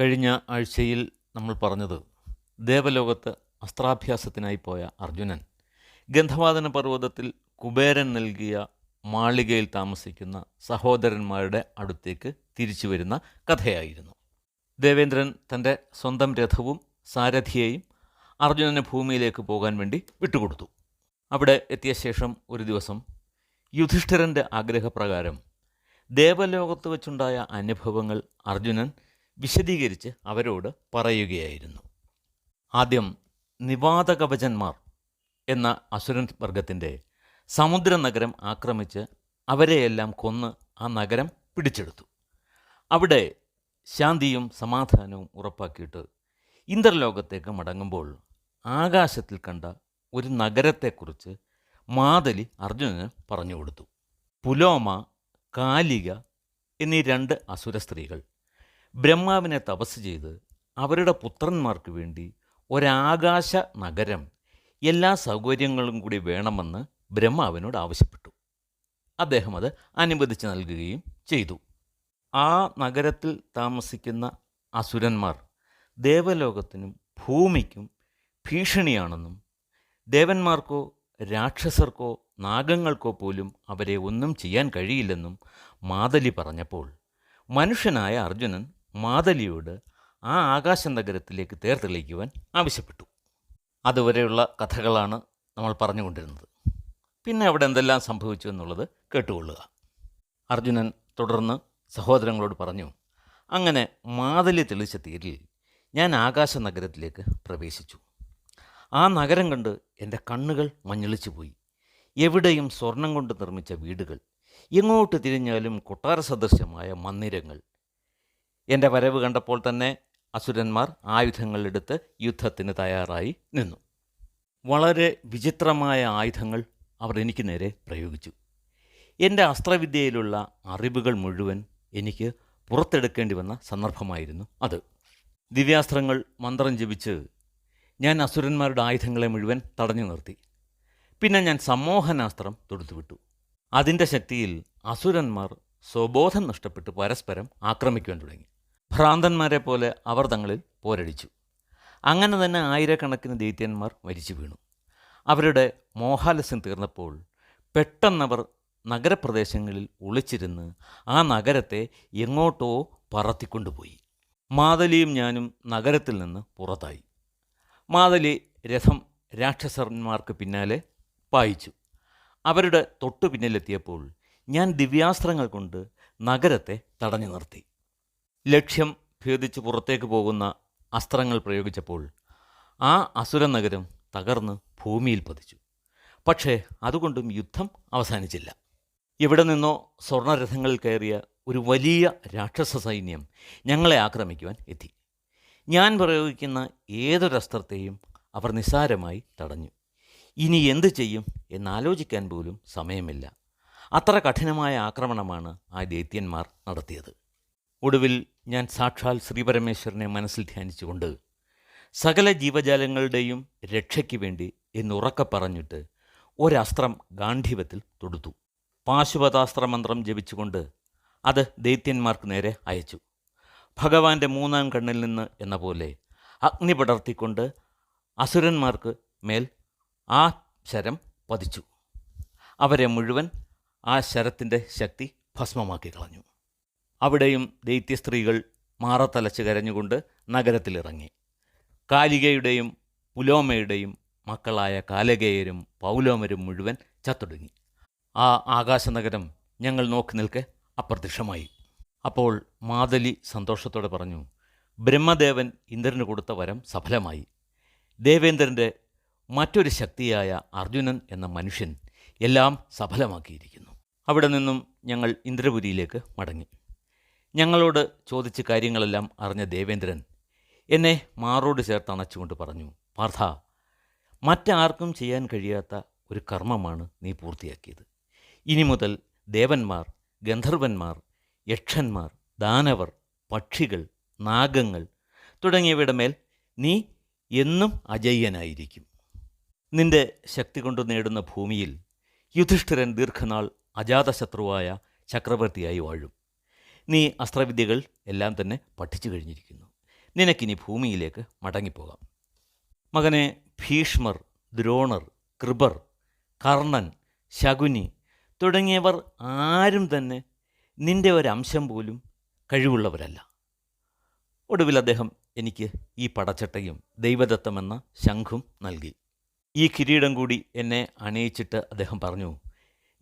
കഴിഞ്ഞ ആഴ്ചയിൽ നമ്മൾ പറഞ്ഞത് ദേവലോകത്ത് അസ്ത്രാഭ്യാസത്തിനായി പോയ അർജുനൻ. ഗന്ധവാദന പർവതത്തിൽ കുബേരൻ നൽകിയ മാളികയിൽ താമസിക്കുന്ന സഹോദരന്മാരുടെ അടുത്തേക്ക് തിരിച്ചു വരുന്ന കഥയായിരുന്നു. ദേവേന്ദ്രൻ തന്റെ സ്വന്തം രഥവും സാരഥിയെയും അർജുനന് ഭൂമിയിലേക്ക് പോകാൻ വേണ്ടി വിട്ടുകൊടുത്തു. അവിടെ എത്തിയ ശേഷം ഒരു ദിവസം യുധിഷ്ഠിരന്റെ ആഗ്രഹപ്രകാരം ദേവലോകത്ത് വെച്ചുണ്ടായ അനുഭവങ്ങൾ അർജുനൻ വിശദീകരിച്ച് അവരോട് പറയുകയായിരുന്നു. ആദ്യം നിവാതകവചന്മാർ എന്ന അസുരൻ വർഗത്തിന്റെ സമുദ്ര നഗരം ആക്രമിച്ച് അവരെയെല്ലാം കൊന്ന് ആ നഗരം പിടിച്ചെടുത്തു. അവിടെ ശാന്തിയും സമാധാനവും ഉറപ്പാക്കിയിട്ട് ഇന്ദ്രലോകത്തേക്ക് മടങ്ങുമ്പോൾ ആകാശത്തിൽ കണ്ട ഒരു നഗരത്തെക്കുറിച്ച് മാതലി അർജുനന് പറഞ്ഞു കൊടുത്തു. പുലോമ കാലിക എന്നീ രണ്ട് അസുര സ്ത്രീകൾ ബ്രഹ്മാവിനെ തപസ് ചെയ്ത് അവരുടെ പുത്രന്മാർക്ക് വേണ്ടി ഒരാകാശ നഗരം എല്ലാ സൗകര്യങ്ങളും കൂടി വേണമെന്ന് ബ്രഹ്മാവിനോട് ആവശ്യപ്പെട്ടു. അദ്ദേഹം അത് അനുവദിച്ച് നൽകുകയും ചെയ്തു. ആ നഗരത്തിൽ താമസിക്കുന്ന അസുരന്മാർ ദേവലോകത്തിനും ഭൂമിക്കും ഭീഷണിയാണെന്നും ദേവന്മാർക്കോ രാക്ഷസർക്കോ നാഗങ്ങൾക്കോ പോലും അവരെ ഒന്നും ചെയ്യാൻ കഴിയില്ലെന്നും മാതലി പറഞ്ഞപ്പോൾ മനുഷ്യനായ അർജുനൻ മാതലിയോട് ആ ആകാശ നഗരത്തിലേക്ക് തേർത്തെളിക്കുവാൻ ആവശ്യപ്പെട്ടു. അതുവരെയുള്ള കഥകളാണ് നമ്മൾ പറഞ്ഞുകൊണ്ടിരുന്നത്. പിന്നെ അവിടെ എന്തെല്ലാം സംഭവിച്ചു എന്നുള്ളത് കേട്ടുകൊള്ളുക. അർജുനൻ തുടർന്ന് സഹോദരങ്ങളോട് പറഞ്ഞു അങ്ങനെ മാതലി തെളിച്ച തീരിൽ ഞാൻ ആകാശ നഗരത്തിലേക്ക് പ്രവേശിച്ചു. ആ നഗരം കണ്ട് എന്റെ കണ്ണുകൾ മഞ്ഞളിച്ചു പോയി. എവിടെയും സ്വർണം കൊണ്ട് നിർമ്മിച്ച വീടുകൾ എങ്ങോട്ട് തിരിഞ്ഞാലും കൊട്ടാര സദൃശ്യമായ മന്ദിരങ്ങൾ എന്റെ വരവ് കണ്ടപ്പോൾ തന്നെ അസുരന്മാർ ആയുധങ്ങളെടുത്ത് യുദ്ധത്തിന് തയ്യാറായി നിന്നു. വളരെ വിചിത്രമായ ആയുധങ്ങൾ അവർ എനിക്ക് നേരെ പ്രയോഗിച്ചു. എന്റെ അസ്ത്രവിദ്യയിലുള്ള അറിവുകൾ മുഴുവൻ എനിക്ക് പുറത്തെടുക്കേണ്ടി വന്ന സന്ദർഭമായിരുന്നു അത്. ദിവ്യാസ്ത്രങ്ങൾ മന്ത്രം ജപിച്ച് ഞാൻ അസുരന്മാരുടെ ആയുധങ്ങളെ മുഴുവൻ തടഞ്ഞു നിർത്തി. പിന്നെ ഞാൻ സമ്മോഹനാസ്ത്രം തൊടുത്തുവിട്ടു. അതിന്റെ ശക്തിയിൽ അസുരന്മാർ സ്വബോധം നഷ്ടപ്പെട്ട് പരസ്പരം ആക്രമിക്കുവാൻ തുടങ്ങി. ഭ്രാന്തന്മാരെ പോലെ അവർ തങ്ങളിൽ പോരടിച്ചു. അങ്ങനെ തന്നെ ആയിരക്കണക്കിന് ദൈത്യന്മാർ മരിച്ചു വീണു. അവരുടെ മോഹാലസ്യം തീർന്നപ്പോൾ പെട്ടെന്നവർ നഗരപ്രദേശങ്ങളിൽ ഒളിച്ചിരുന്ന് ആ നഗരത്തെ എങ്ങോട്ടോ പറത്തിക്കൊണ്ടുപോയി. മാതലിയും ഞാനും നഗരത്തിൽ നിന്ന് പുറത്തായി. മാതലി രഥം രാക്ഷസന്മാർക്ക് പിന്നാലെ പായിച്ചു. അവരുടെ തൊട്ടു പിന്നിലെത്തിയപ്പോൾ ഞാൻ ദിവ്യാസ്ത്രങ്ങൾ കൊണ്ട് നഗരത്തെ തടഞ്ഞു നിർത്തി. ലക്ഷ്യം ഭേദിച്ച് പുറത്തേക്ക് പോകുന്ന അസ്ത്രങ്ങൾ പ്രയോഗിച്ചപ്പോൾ ആ അസുര നഗരം തകർന്ന് ഭൂമിയിൽ പതിച്ചു. പക്ഷേ അതുകൊണ്ടും യുദ്ധം അവസാനിച്ചില്ല. എവിടെ നിന്നോ സ്വർണരഥങ്ങളിൽ കയറിയ ഒരു വലിയ രാക്ഷസ സൈന്യം ഞങ്ങളെ ആക്രമിക്കുവാൻ എത്തി. ഞാൻ പ്രയോഗിക്കുന്ന ഏതൊരസ്ത്രത്തെയും അവർ നിസ്സാരമായി തടഞ്ഞു. ഇനി എന്ത് ചെയ്യും എന്നാലോചിക്കാൻ പോലും സമയമില്ല. അത്ര കഠിനമായ ആക്രമണമാണ് ആ ദൈത്യന്മാർ നടത്തിയത്. ഒടുവിൽ ഞാൻ സാക്ഷാൽ ശ്രീപരമേശ്വരനെ മനസ്സിൽ ധ്യാനിച്ചുകൊണ്ട് സകല ജീവജാലങ്ങളുടെയും രക്ഷയ്ക്ക് വേണ്ടി എന്നുറക്കെ പറഞ്ഞിട്ട് ഒരസ്ത്രം ഗാന്ധിവത്തിൽ തൊടുത്തു. പാശുപതാസ്ത്രമന്ത്രം ജപിച്ചുകൊണ്ട് അത് ദൈത്യന്മാർക്ക് നേരെ അയച്ചു. ഭഗവാന്റെ മൂന്നാം കണ്ണിൽ നിന്ന് എന്ന പോലെ അഗ്നി പടർത്തിക്കൊണ്ട് അസുരന്മാർക്ക് മേൽ ആ ശരം പതിച്ചു. അവരെ മുഴുവൻ ആ ശരത്തിന്റെ ശക്തി ഭസ്മമാക്കി കളഞ്ഞു. അവിടെയും ദൈത്യസ്ത്രീകൾ മാറത്തലച്ച് കരഞ്ഞുകൊണ്ട് നഗരത്തിലിറങ്ങി. കാലികയുടെയും പുലോമയുടെയും മക്കളായ കാലകേയരും പൗലോമരും മുഴുവൻ ചത്തൊടുങ്ങി. ആ ആകാശനഗരം ഞങ്ങൾ നോക്കി നിൽക്കെ അപ്രത്യക്ഷമായി. അപ്പോൾ മാതലി സന്തോഷത്തോടെ പറഞ്ഞു ബ്രഹ്മദേവൻ ഇന്ദ്രന് കൊടുത്ത വരം സഫലമായി. ദേവേന്ദ്രന്റെ മറ്റൊരു ശക്തിയായ അർജുനൻ എന്ന മനുഷ്യൻ എല്ലാം സഫലമാക്കിയിരിക്കുന്നു. അവിടെ നിന്നും ഞങ്ങൾ ഇന്ദ്രപുരിയിലേക്ക് മടങ്ങി. ഞങ്ങളോട് ചോദിച്ച കാര്യങ്ങളെല്ലാം അറിഞ്ഞ ദേവേന്ദ്രൻ എന്നെ മാറോട് ചേർത്ത് അണച്ചുകൊണ്ട് പറഞ്ഞു പാർത്ഥ മറ്റാർക്കും ചെയ്യാൻ കഴിയാത്ത ഒരു കർമ്മമാണ് നീ പൂർത്തിയാക്കിയത്. ഇനി മുതൽ ദേവന്മാർ ഗന്ധർവന്മാർ യക്ഷന്മാർ ദാനവർ പക്ഷികൾ നാഗങ്ങൾ തുടങ്ങിയവയുടെ മേൽ നീ എന്നും അജയ്യനായിരിക്കും. നിന്റെ ശക്തി കൊണ്ട് നേടുന്ന ഭൂമിയിൽ യുധിഷ്ഠിരൻ ദീർഘനാൾ അജാതശത്രുവായ ചക്രവർത്തിയായി വാഴും. നീ അസ്ത്രവിദ്യകൾ എല്ലാം തന്നെ പഠിച്ചു കഴിഞ്ഞിരിക്കുന്നു. നിനക്കിനി ഭൂമിയിലേക്ക് മടങ്ങിപ്പോകാം. മകനെ ഭീഷ്മർ ദ്രോണർ കൃപർ കർണൻ ശകുനി തുടങ്ങിയവർ ആരും തന്നെ നിന്റെ ഒരംശം പോലും കഴിവുള്ളവരല്ല. ഒടുവിൽ അദ്ദേഹം എനിക്ക് ഈ പടച്ചട്ടയും ദൈവദത്തമെന്ന ശംഖും നൽകി. ഈ കിരീടം കൂടി എന്നെ അണിയിച്ചിട്ട് അദ്ദേഹം പറഞ്ഞു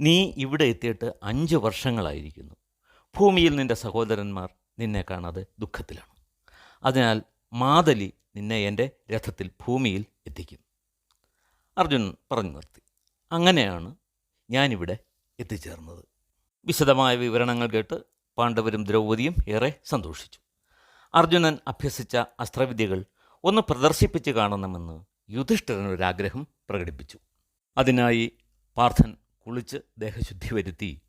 നീ ഇവിടെ എത്തിയിട്ട് അഞ്ച് വർഷങ്ങളായിരിക്കുന്നു. ഭൂമിയിൽ നിന്റെ സഹോദരന്മാർ നിന്നെ കാണാതെ ദുഃഖത്തിലാണ്. അതിനാൽ മാതലി നിന്നെ എന്റെ രഥത്തിൽ ഭൂമിയിൽ എത്തിക്കും. അർജുൻ പറഞ്ഞു നിർത്തി. അങ്ങനെയാണ് ഞാനിവിടെ എത്തിച്ചേർന്നത്. വിശദമായ വിവരണങ്ങൾ കേട്ട് പാണ്ഡവരും ദ്രൗപതിയും ഏറെ സന്തോഷിച്ചു. അർജുനൻ അഭ്യസിച്ച അസ്ത്രവിദ്യകൾ ഒന്ന് പ്രദർശിപ്പിച്ച് കാണണമെന്ന് യുധിഷ്ഠിരനൊരാഗ്രഹം പ്രകടിപ്പിച്ചു. അതിനായി പാർത്ഥൻ കുളിച്ച് ദേഹശുദ്ധി വരുത്തി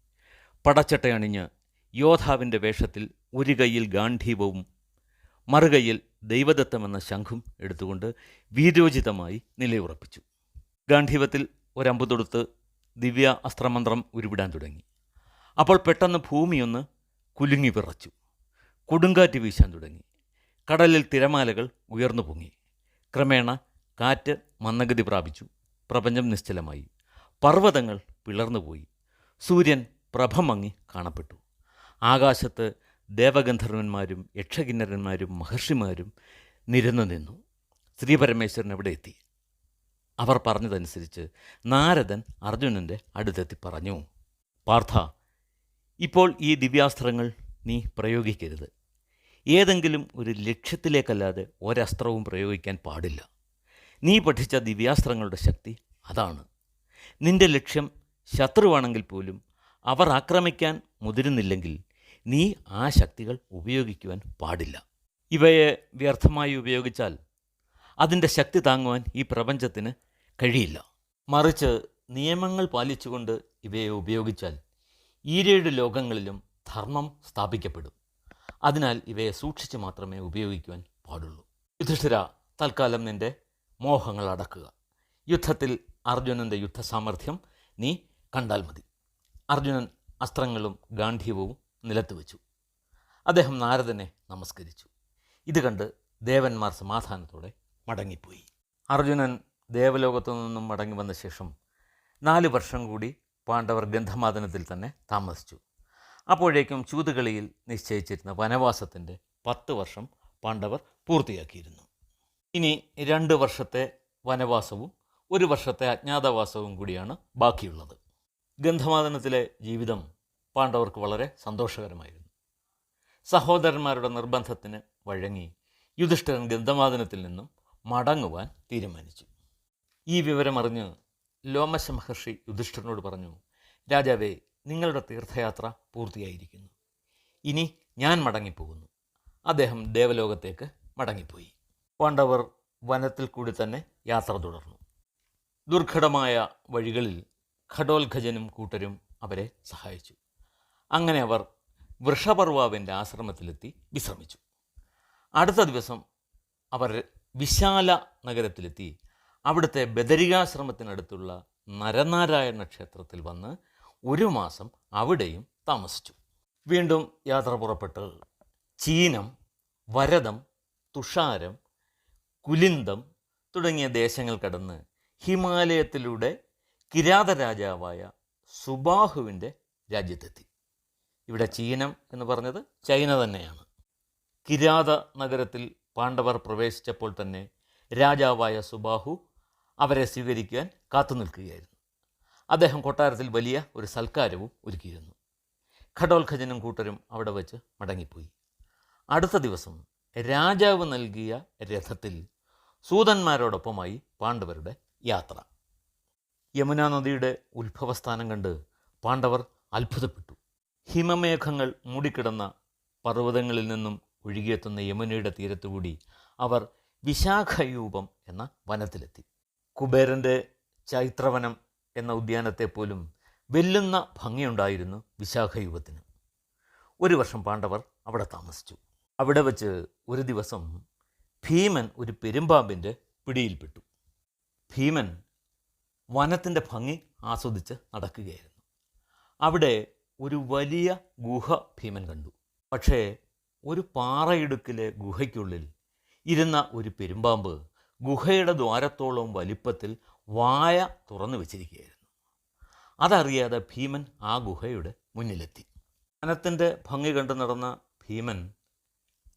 പടച്ചട്ടയണിഞ്ഞ് യോദ്ധാവിന്റെ വേഷത്തിൽ ഒരു കൈയിൽ ഗാന്ധീപവും മറുകൈയിൽ ദൈവദത്തമെന്ന ശംഖും എടുത്തുകൊണ്ട് വീരോചിതമായി നിലയുറപ്പിച്ചു. ഗാന്ധീവത്തിൽ ഒരമ്പ് തൊടുത്ത് ദിവ്യ അസ്ത്രമന്ത്രം ഉരുവിടാൻ തുടങ്ങി. അപ്പോൾ പെട്ടെന്ന് ഭൂമിയൊന്ന് കുലുങ്ങി വിറച്ചു. കൊടുങ്കാറ്റ് വീശാൻ തുടങ്ങി. കടലിൽ തിരമാലകൾ ഉയർന്നു പൊങ്ങി. ക്രമേണ കാറ്റ് മന്ദഗതി പ്രാപിച്ചു. പ്രപഞ്ചം നിശ്ചലമായി. പർവതങ്ങൾ പിളർന്നുപോയി സൂര്യൻ പ്രഭമങ്ങി കാണപ്പെട്ടു. ആകാശത്ത് ദേവഗന്ധർവന്മാരും യക്ഷകിന്നരന്മാരും മഹർഷിമാരും നിരന്നു നിന്നു. ശ്രീപരമേശ്വരൻ എവിടെ എത്തി? അവർ പറഞ്ഞതനുസരിച്ച് നാരദൻ അർജുനന്റെ അടുത്തെത്തി പറഞ്ഞു പാർത്ഥ ഇപ്പോൾ ഈ ദിവ്യാസ്ത്രങ്ങൾ നീ പ്രയോഗിക്കരുത്. ഏതെങ്കിലും ഒരു ലക്ഷ്യത്തിലേക്കല്ലാതെ ഒരസ്ത്രവും പ്രയോഗിക്കാൻ പാടില്ല. നീ പഠിച്ച ദിവ്യാസ്ത്രങ്ങളുടെ ശക്തി അതാണ്. നിന്റെ ലക്ഷ്യം ശത്രുവാണെങ്കിൽ പോലും അവർ ആക്രമിക്കാൻ മുതിരുന്നില്ലെങ്കിൽ നീ ആ ശക്തികൾ ഉപയോഗിക്കുവാൻ പാടില്ല. ഇവയെ വ്യർത്ഥമായി ഉപയോഗിച്ചാൽ അതിന്റെ ശക്തി താങ്ങുവാൻ ഈ പ്രപഞ്ചത്തിന് കഴിയില്ല. മറിച്ച് നിയമങ്ങൾ പാലിച്ചുകൊണ്ട് ഇവയെ ഉപയോഗിച്ചാൽ ഈരേഴ് ലോകങ്ങളിലും ധർമ്മം സ്ഥാപിക്കപ്പെടും. അതിനാൽ ഇവയെ സൂക്ഷിച്ച് മാത്രമേ ഉപയോഗിക്കുവാൻ പാടുള്ളൂ. യുധിഷ്ഠിര തൽക്കാലം നിന്റെ മോഹങ്ങൾ അടക്കുക. യുദ്ധത്തിൽ അർജുനന്റെ യുദ്ധസാമർഥ്യം നീ കണ്ടാൽ മതി. അർജുനൻ അസ്ത്രങ്ങളും ഗാന്ധീവവും നിലത്ത് വെച്ചു. അദ്ദേഹം നാരദനെ നമസ്കരിച്ചു. ഇത് കണ്ട് ദേവന്മാർ സമാധാനത്തോടെ മടങ്ങിപ്പോയി. അർജുനൻ ദേവലോകത്തു നിന്നും മടങ്ങി വന്ന ശേഷം നാല് വർഷം കൂടി പാണ്ഡവർ ഗന്ധമാതനത്തിൽ തന്നെ താമസിച്ചു. അപ്പോഴേക്കും ചൂതുകളിയിൽ നിശ്ചയിച്ചിരുന്ന വനവാസത്തിന്റെ പത്ത് വർഷം പാണ്ഡവർ പൂർത്തിയാക്കിയിരുന്നു. ഇനി രണ്ട് വർഷത്തെ വനവാസവും ഒരു വർഷത്തെ അജ്ഞാതവാസവും കൂടിയാണ് ബാക്കിയുള്ളത്. ഗന്ധമാതനത്തിലെ ജീവിതം പാണ്ഡവർക്ക് വളരെ സന്തോഷകരമായിരുന്നു. സഹോദരന്മാരുടെ നിർബന്ധത്തിന് വഴങ്ങി യുധിഷ്ഠിരൻ ഗന്ധമാദനത്തിൽ നിന്നും മടങ്ങുവാൻ തീരുമാനിച്ചു. ഈ വിവരമറിഞ്ഞ് ലോമശ മഹർഷി യുധിഷ്ഠിരനോട് പറഞ്ഞു രാജാവേ നിങ്ങളുടെ തീർത്ഥയാത്ര പൂർത്തിയായിരിക്കുന്നു. ഇനി ഞാൻ മടങ്ങിപ്പോകുന്നു. അദ്ദേഹം ദേവലോകത്തേക്ക് മടങ്ങിപ്പോയി. പാണ്ഡവർ വനത്തിൽ കൂടി തന്നെ യാത്ര തുടർന്നു. ദുർഘടമായ വഴികളിൽ ഖഡോൽഖജനും കൂട്ടരും അവരെ സഹായിച്ചു. അങ്ങനെ അവർ വൃഷപർവാവിന്റെ ആശ്രമത്തിലെത്തി വിശ്രമിച്ചു. അടുത്ത ദിവസം അവർ വിശാല നഗരത്തിലെത്തി. അവിടുത്തെ ബദരികാശ്രമത്തിനടുത്തുള്ള നരനാരായണ ക്ഷേത്രത്തിൽ വന്ന് ഒരു മാസം അവിടെയും താമസിച്ചു. വീണ്ടും യാത്ര പുറപ്പെട്ട് ചീനം വരദം തുഷാരം കുലിന്തം തുടങ്ങിയ ദേശങ്ങൾ കടന്ന് ഹിമാലയത്തിലൂടെ കിരാത രാജാവായ സുബാഹുവിന്റെ രാജ്യത്തെത്തി. ഇവിടെ ചീനം എന്ന് പറഞ്ഞത് ചൈന തന്നെയാണ്. കിരാത നഗരത്തിൽ പാണ്ഡവർ പ്രവേശിച്ചപ്പോൾ തന്നെ രാജാവായ സുബാഹു അവരെ സ്വീകരിക്കാൻ കാത്തു നിൽക്കുകയായിരുന്നു. അദ്ദേഹം കൊട്ടാരത്തിൽ വലിയ ഒരു സൽക്കാരവും ഒരുക്കിയിരുന്നു. ഖഡോൽഖജനും കൂട്ടരും അവിടെ വെച്ച് മടങ്ങിപ്പോയി. അടുത്ത ദിവസം രാജാവ് നൽകിയ രഥത്തിൽ സൂതന്മാരോടൊപ്പമായി പാണ്ഡവരുടെ യാത്ര. യമുനാ നദിയുടെ ഉത്ഭവസ്ഥാനം കണ്ട് പാണ്ഡവർ അത്ഭുതപ്പെട്ടു. ഹിമമേഘങ്ങൾ മൂടിക്കിടന്ന പർവതങ്ങളിൽ നിന്നും ഒഴുകിയെത്തുന്ന യമുനയുടെ തീരത്തുകൂടി അവർ വിശാഖയൂപം എന്ന വനത്തിലെത്തി. കുബേരന്റെ ചൈത്രവനം എന്ന ഉദ്യാനത്തെ പോലും വെല്ലുന്ന ഭംഗിയുണ്ടായിരുന്നു വിശാഖയൂപത്തിന് ഒരു വർഷം പാണ്ഡവർ അവിടെ താമസിച്ചു. അവിടെ വച്ച് ഒരു ദിവസം ഭീമൻ ഒരു പെരുമ്പാമ്പിന്റെ പിടിയിൽപ്പെട്ടു. ഭീമൻ വനത്തിന്റെ ഭംഗി ആസ്വദിച്ച് നടക്കുകയായിരുന്നു. അവിടെ ഒരു വലിയ ഗുഹ ഭീമൻ കണ്ടു. പക്ഷേ ഒരു പാറയിടുക്കിലെ ഗുഹയ്ക്കുള്ളിൽ ഇരുന്ന ഒരു പെരുമ്പാമ്പ് ഗുഹയുടെ ദ്വാരത്തോളം വലിപ്പത്തിൽ വായ തുറന്നു വെച്ചിരിക്കുകയായിരുന്നു. അതറിയാതെ ഭീമൻ ആ ഗുഹയുടെ മുന്നിലെത്തി. വനത്തിന്റെ ഭംഗി കണ്ടു നടന്ന ഭീമൻ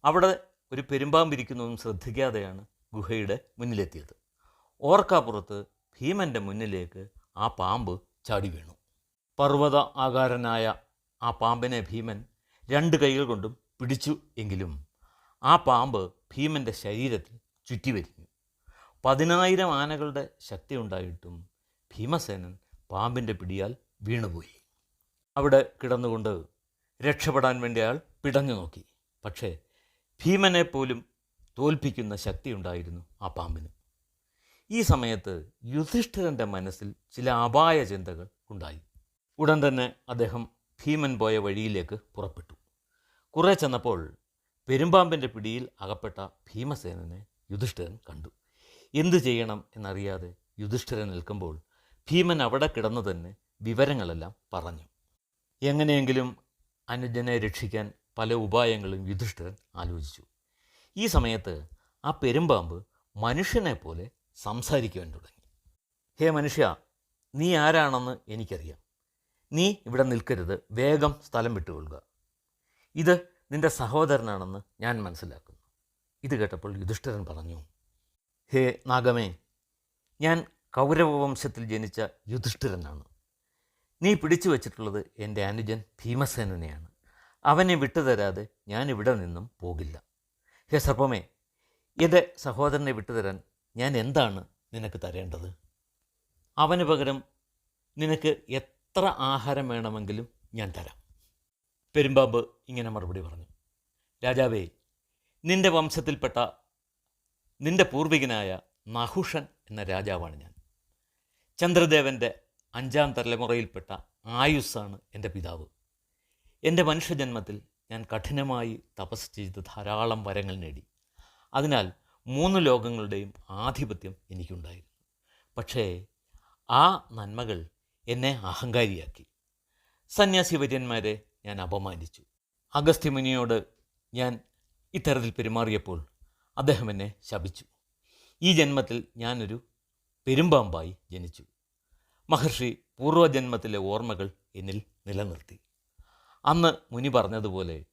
അവിടെ ഒരു പെരുമ്പാമ്പിരിക്കുന്നതും ശ്രദ്ധിക്കാതെയാണ് ഗുഹയുടെ മുന്നിലെത്തിയത്. ഓർക്കാപ്പുറത്ത് ഭീമന്റെ മുന്നിലേക്ക് ആ പാമ്പ് ചാടി വീണു. പർവത ആകാരനായ ആ പാമ്പിനെ ഭീമൻ രണ്ട് കൈകൾ കൊണ്ടും പിടിച്ചു എങ്കിലും ആ പാമ്പ് ഭീമന്റെ ശരീരത്തിൽ ചുറ്റിവരിഞ്ഞു പതിനായിരം ആനകളുടെ ശക്തി ഉണ്ടായിട്ടും ഭീമസേനൻ പാമ്പിന്റെ പിടിയാൽ വീണുപോയി. അവിടെ കിടന്നുകൊണ്ട് രക്ഷപ്പെടാൻ വേണ്ടി അയാൾ പിടഞ്ഞു നോക്കി. പക്ഷേ ഭീമനെ പോലും തോൽപ്പിക്കുന്ന ശക്തിയുണ്ടായിരുന്നു ആ പാമ്പിന്. ഈ സമയത്ത് യുധിഷ്ഠിരന്റെ മനസ്സിൽ ചില അപായ ചിന്തകൾ ഉണ്ടായി. ഉടൻ തന്നെ അദ്ദേഹം ഭീമൻ പോയ വഴിയിലേക്ക് പുറപ്പെട്ടു. കുറേ ചെന്നപ്പോൾ പെരുമ്പാമ്പിന്റെ പിടിയിൽ അകപ്പെട്ട ഭീമസേനനെ യുധിഷ്ഠിരൻ കണ്ടു. എന്തു ചെയ്യണം എന്നറിയാതെ യുധിഷ്ഠിരൻ നിൽക്കുമ്പോൾ ഭീമൻ അവിടെ കിടന്നു തന്നെ വിവരങ്ങളെല്ലാം പറഞ്ഞു. എങ്ങനെയെങ്കിലും അനുജനെ രക്ഷിക്കാൻ പല ഉപായങ്ങളും യുധിഷ്ഠിരൻ ആലോചിച്ചു. ഈ സമയത്ത് ആ പെരുമ്പാമ്പ് മനുഷ്യനെ പോലെ സംസാരിക്കുവാൻ തുടങ്ങി. ഹേ മനുഷ്യ നീ ആരാണെന്ന് എനിക്കറിയാം. നീ ഇവിടെ നിൽക്കരുത്. വേഗം സ്ഥലം വിട്ടുകൊള്ളുക. ഇത് നിന്റെ സഹോദരനാണെന്ന് ഞാൻ മനസ്സിലാക്കുന്നു. ഇത് കേട്ടപ്പോൾ യുധിഷ്ഠിരൻ പറഞ്ഞു ഹേ നാഗമേ ഞാൻ കൗരവവംശത്തിൽ ജനിച്ച യുധിഷ്ഠിരനാണ്. നീ പിടിച്ചു വച്ചിട്ടുള്ളത് എന്റെ അനുജൻ ഭീമസേനനെയാണ്. അവനെ വിട്ടുതരാതെ ഞാൻ ഇവിടെ നിന്നും പോകില്ല. ഹേ സർപ്പമേ എന്റെ സഹോദരനെ വിട്ടുതരാൻ ഞാൻ എന്താണ് നിനക്ക് തരേണ്ടത്? അവന് പകരം നിനക്ക് എത്ര ആഹാരം വേണമെങ്കിലും ഞാൻ തരാം. പെരുമ്പാമ്പ് ഇങ്ങനെ മറുപടി പറഞ്ഞു. രാജാവേ നിന്റെ വംശത്തിൽപ്പെട്ട നിന്റെ പൂർവികനായ നഹുഷൻ എന്ന രാജാവാണ് ഞാൻ. ചന്ദ്രദേവന്റെ അഞ്ചാം തലമുറയിൽപ്പെട്ട ആയുസ്സാണ് എന്റെ പിതാവ്. എന്റെ മനുഷ്യജന്മത്തിൽ ഞാൻ കഠിനമായി തപസ് ചെയ്ത് ധാരാളം വരങ്ങൾ നേടി. അതിനാൽ മൂന്ന് ലോകങ്ങളുടെയും ആധിപത്യം എനിക്കുണ്ടായിരുന്നു. പക്ഷേ ആ നന്മകൾ എന്നെ അഹങ്കാരിയാക്കി. സന്യാസി വര്യന്മാരെ ഞാൻ അപമാനിച്ചു. അഗസ്ത്യമുനിയോട് ഞാൻ ഇത്തരത്തിൽ പെരുമാറിയപ്പോൾ അദ്ദേഹം എന്നെ ശപിച്ചു. ഈ ജന്മത്തിൽ ഞാനൊരു പെരുമ്പാമ്പായി ജനിച്ചു. മഹർഷി പൂർവജന്മത്തിലെ ഓർമ്മകൾ എന്നിൽ നിലനിർത്തി. അന്ന് മുനി പറഞ്ഞതുപോലെ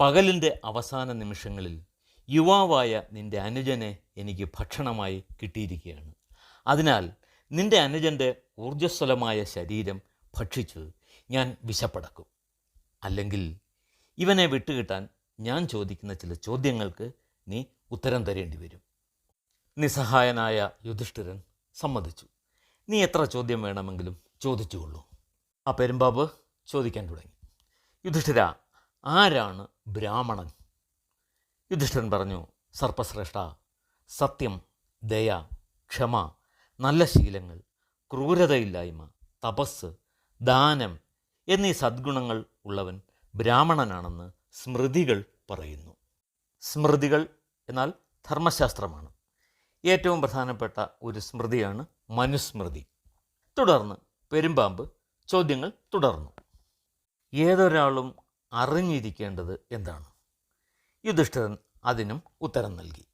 പകലിന്റെ അവസാന നിമിഷങ്ങളിൽ യുവാവായ നിന്റെ അനുജനെ എനിക്ക് ഭക്ഷണമായി കിട്ടിയിരിക്കുകയാണ്. അതിനാൽ നിന്റെ അനുജന്റെ ഊർജസ്വലമായ ശരീരം ഭക്ഷിച്ച് ഞാൻ വിശപ്പടക്കും. അല്ലെങ്കിൽ ഇവനെ വിട്ടുകിട്ടാൻ ഞാൻ ചോദിക്കുന്ന ചില ചോദ്യങ്ങൾക്ക് നീ ഉത്തരം തരേണ്ടി വരും. നിസ്സഹായനായ യുധിഷ്ഠിരൻ സമ്മതിച്ചു. നീ എത്ര ചോദ്യം വേണമെങ്കിലും ചോദിച്ചുകൊള്ളൂ. ആ പെരുമ്പാബ് ചോദിക്കാൻ തുടങ്ങി. യുധിഷ്ഠിര ആരാണ് ബ്രാഹ്മണൻ? യുധിഷ്ഠിരൻ പറഞ്ഞു സർപ്പശ്രേഷ്ഠ സത്യം ദയ ക്ഷമ നല്ല ശീലങ്ങൾ ക്രൂരതയില്ലായ്മ തപസ് ദാനം എന്നീ സദ്ഗുണങ്ങൾ ഉള്ളവൻ ബ്രാഹ്മണനാണെന്ന് സ്മൃതികൾ പറയുന്നു. സ്മൃതികൾ എന്നാൽ ധർമ്മശാസ്ത്രമാണ്. ഏറ്റവും പ്രധാനപ്പെട്ട ഒരു സ്മൃതിയാണ് മനുസ്മൃതി. തുടർന്ന് പെരുമ്പാമ്പ് ചോദ്യങ്ങൾ തുടർന്നു. ഏതൊരാളും അറിഞ്ഞിരിക്കേണ്ടത് എന്താണ്? യുധിഷ്ഠിരൻ അതിനും ഉത്തരം നൽകി.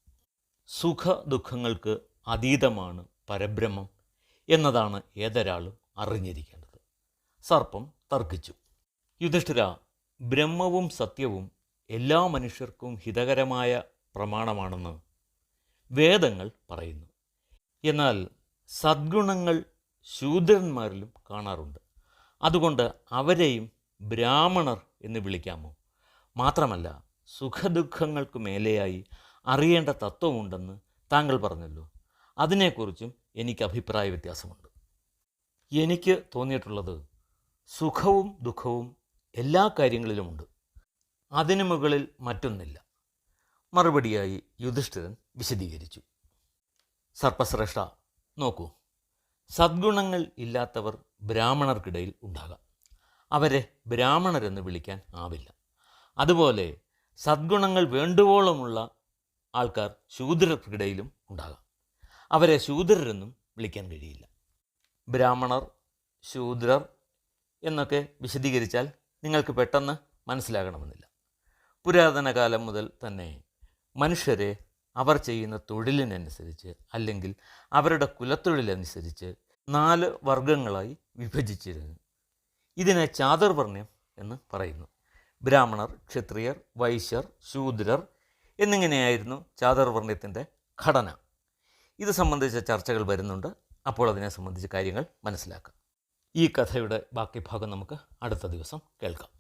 സുഖ ദുഃഖങ്ങൾക്ക് അതീതമാണ് പരബ്രഹ്മം. എന്നതാണ് ഏതൊരാളും അറിഞ്ഞിരിക്കേണ്ടത്. സർപ്പം തർക്കിച്ചു. യുധിഷ്ഠിര ബ്രഹ്മവും സത്യവും എല്ലാ മനുഷ്യർക്കും ഹിതകരമായ പ്രമാണമാണെന്ന് വേദങ്ങൾ പറയുന്നു. എന്നാൽ സദ്ഗുണങ്ങൾ ശൂദ്രന്മാരിലും കാണാറുണ്ട്. അതുകൊണ്ട് അവരെയും ബ്രാഹ്മണർ എന്ന് വിളിക്കാമോ? മാത്രമല്ല സുഖദുഃഖങ്ങൾക്ക് മേലെയായി അറിയേണ്ട തത്വമുണ്ടെന്ന് താങ്കൾ പറഞ്ഞല്ലോ. അതിനെക്കുറിച്ചും എനിക്ക് അഭിപ്രായ വ്യത്യാസമുണ്ട്. എനിക്ക് തോന്നിയിട്ടുള്ളത് സുഖവും ദുഃഖവും എല്ലാ കാര്യങ്ങളിലുമുണ്ട്. അതിനു മുകളിൽ മറ്റൊന്നില്ല. മറുപടിയായി യുധിഷ്ഠിരൻ വിശദീകരിച്ചു. സർപ്പശ്രേഷ്ഠ നോക്കൂ. സദ്ഗുണങ്ങൾ ഇല്ലാത്തവർ ബ്രാഹ്മണർക്കിടയിൽ ഉണ്ടാകാം. അവരെ ബ്രാഹ്മണരെന്ന് വിളിക്കാൻ ആവില്ല. അതുപോലെ സദ്ഗുണങ്ങൾ വേണ്ടുവോളമുള്ള ആൾക്കാർ ശൂദ്രർക്കിടയിലും ഉണ്ടാകാം. അവരെ ശൂദ്രരെന്നും വിളിക്കാൻ കഴിയില്ല. ബ്രാഹ്മണർ ശൂദ്രർ എന്നൊക്കെ വിശദീകരിച്ചാൽ നിങ്ങൾക്ക് പെട്ടെന്ന് മനസ്സിലാകണമെന്നില്ല. പുരാതന കാലം മുതൽ തന്നെ മനുഷ്യരെ അവർ ചെയ്യുന്ന തൊഴിലിനനുസരിച്ച് അല്ലെങ്കിൽ അവരുടെ കുലത്തൊഴിലനുസരിച്ച് നാല് വർഗങ്ങളായി വിഭജിച്ചിരുന്നു. ഇതിനെ ചാതുർവർണ്യം എന്ന് പറയുന്നു. ബ്രാഹ്മണർ ക്ഷത്രിയർ വൈശ്യർ ശൂദ്രർ എന്നിങ്ങനെയായിരുന്നു ചാതുർവർണ്യത്തിന്റെ ഘടന. ഇത് സംബന്ധിച്ച ചർച്ചകൾ വരുന്നുണ്ട്. അപ്പോൾ അതിനെ സംബന്ധിച്ച് കാര്യങ്ങൾ മനസ്സിലാക്കാം. ഈ കഥയുടെ ബാക്കി ഭാഗം നമുക്ക് അടുത്ത ദിവസം കേൾക്കാം.